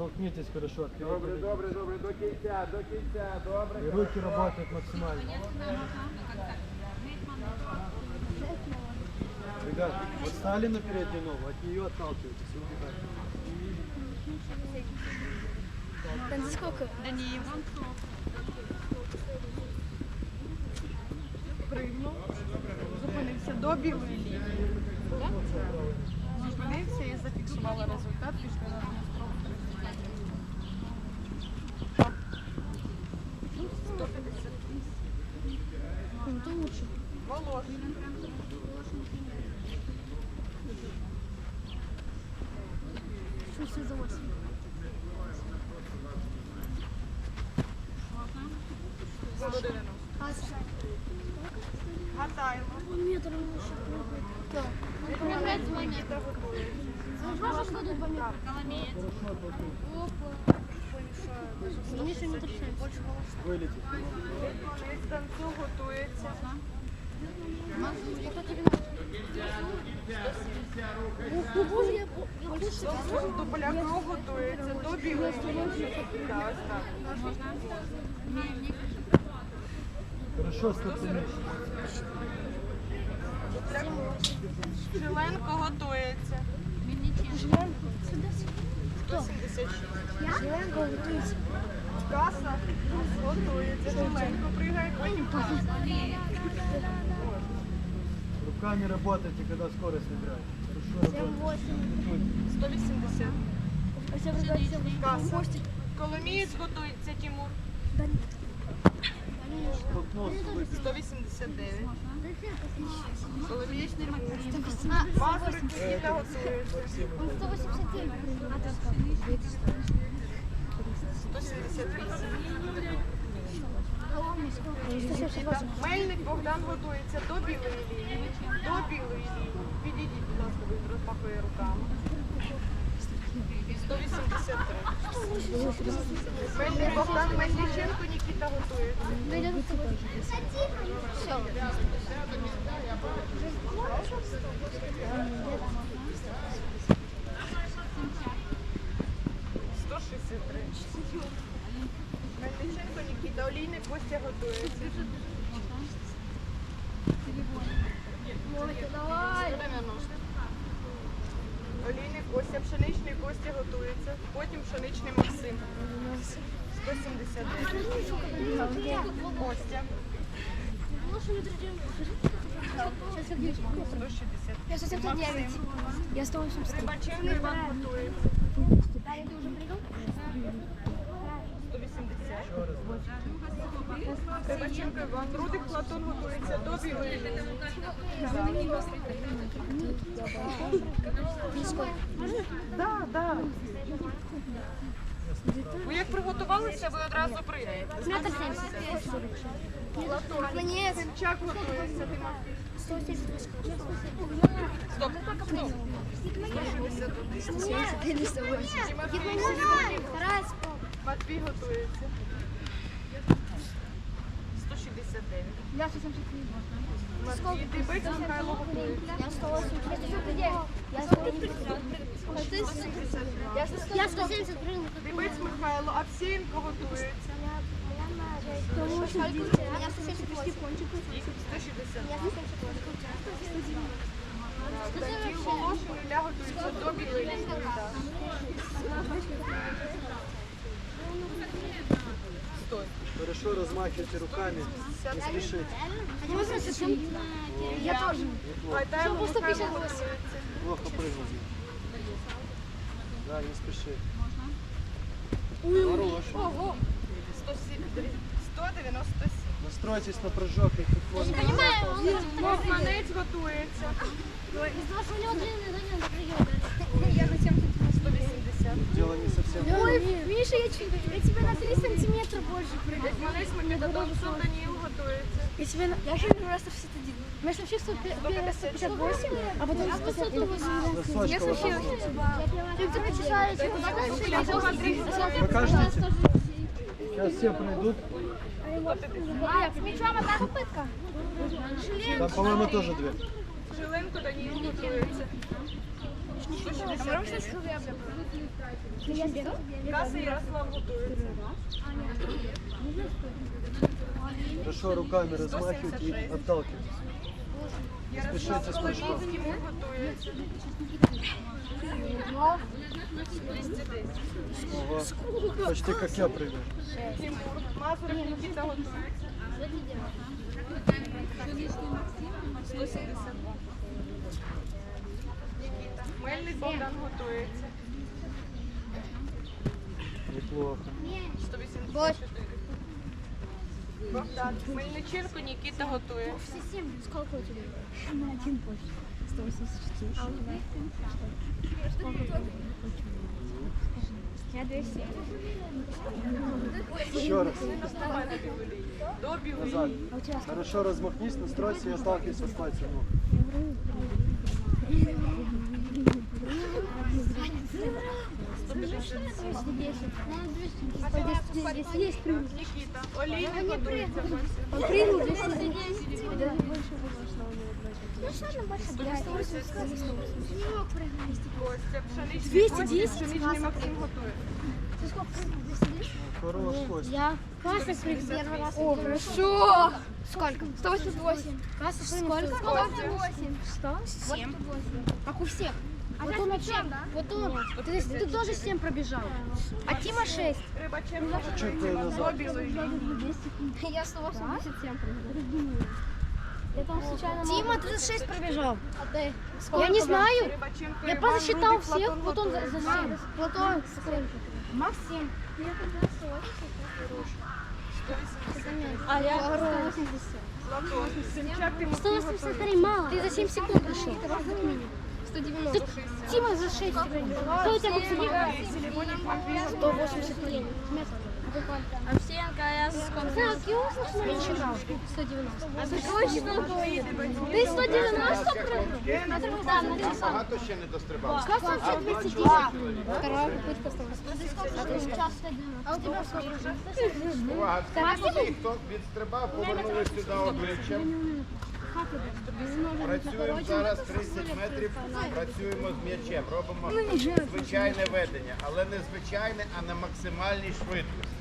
Толкнитесь хорошо. вперед. Добре, добре, добре, до кінця, до кінця, добре. И руки работают максимально. Ребят, вот стали на переднюю ногу, от нее отталкивайтесь и убегайте. Там за сколько? Пригнув, зупинився до білої лінії. Зупинився і зафіксувала результат після надмістровки. Ну, то лучше. Волошин. Что все за 8? За 90. Гатаємо. Метр лучше. Да. Опять звонит. Можешь что тут по метру? Опа. Метр семь. Больше Вылетит. Виконує станцю, готується. О, До поляка готується, ось так. Хорошо, готується. Кто? 176. Жиленко готується. Каса готується. Жиленко пригає. Руками работайте, когда скорость набираете. Хорошо работайте. 7-8. 180. А все вроде 7 Каса. Коломієць готується, Тимур. Да нет. 189. Коломієць Тимур. А, Мазурик Нікіта готується. он 189. 178. Мельник Богдан готується до білої лінії. До білої лінії. Підійдіть, будь ласка, він розмахує руками. 183. Мельник Богдан Мельниченко Нікіта готується. Все. 163. Мельниченко Нікіта, олійник Костя готується. Давай. 190. Олійник Костя, пшеничний Костя готується. Потім пшеничний Максим. 179. Костя. Я 160. 179. Я 183. Рибаченко Іван готується. 180. Іван. Рудик Платон готується до білої. Так, так. Ви як приготувалися, ви одразу приїдете. Метр 70. Нет. Тимчак готується, Тимофій. 170. Стоп, стоп. 161. Тимофій Сергій. Раз. Матвій готується. 169. Я 173. Матвій Дибець Михайло готується. Я 189. Я 170. Я 170 прыгнул. Дибець Михайло, Авсієнко готується. Потому что я 170 кончиков. 160. Я 170 Даніл Волошин, Ілля готується до білої лінії. Так. Стой. Хорошо размахивайте руками. Не спешите. Я тоже. Гайдаєво Просто Михайло 58. готується. Плохо прыгал. Да, не спеши. Ого. 107. 197. Настройтесь на прыжок и тут можно. Понимаю. Мовманець готується. Из-за что у него длинный, да, не напрягает. Я на 70. Ой, Миша, я, чуть- я тебя на 3 сантиметра больше прыгаю. Гетьманець Микита Донцов, Даніл готується. Я тебе на... Я же первый раз 161. У меня вообще 158, а потом 158. Носочка Я вот вообще... Ты где почесаешь? Покажите. Сейчас все пройдут. А, с мячом одна попытка. Там, по-моему, тоже две. Жиленко Даніл готується. 169. Каса Ярослав готується. Хорошо руками размахивать и отталкивать. Спешите с Ярослав прыжком. Почти как я прыгаю. Мазурик Нікіта готується. 172. Богдан готується. Неплохо. 184. Богдан. Мельниченко Нікіта готується. Сколько у тебя? На один больше. 184. А у тебя? Я 200. Еще раз. До Назад. Хорошо размахнись, настройся и отталкивайся с пальцем ног. Здесь есть прыгнул. Нікіта. Олійник готується. Костя. Он прыгнул 210. Даже больше было, что у него Ну что там больше? Блядь, 180. Костя. Пшеничний 210? Костя, Пшеничний Максим готує. Ты сколько прыгнул? 210? Хорош, Кость. Я Касса прыгнул первый раз. О, хорошо. Сколько? 188. Касса сколько? 188. 107. Как у всех. Вот он вообще, вот он, ты, ты тоже 7 пробежал. А Тима 6. Рибаченко Чуть готується. До назад. білої лінії. Я 187 пробежал. Я там случайно Тима 36 пробежал. А ты? Я не знаю. Рибаченко Я Іван, просто считал Рудик, всех, Платон Платон за, готується. за 7. Платон сколько? Макс 7. А я 180. восемьдесят Семчак Тимофій 183 мало. Ты за 7 секунд пришел. 190. Тима за 6 Кто у тебя максимум? Селівонік Матвій. 183. Овсенко, я сколько? Так, я услышала, не читал. 190. А ты точно? Ты 190 прыгнул? Да, на Багато ще не дострибав. Касса вообще 210. Вторая попытка 180. А ты сейчас 190. А у тебя сколько? Увага, всі, хто відстрибав, повернули сюди обличчям. Працюємо зараз 30 метрів, працюємо з м'ячем. Робимо звичайне ведення, але не звичайне, а на максимальній швидкості.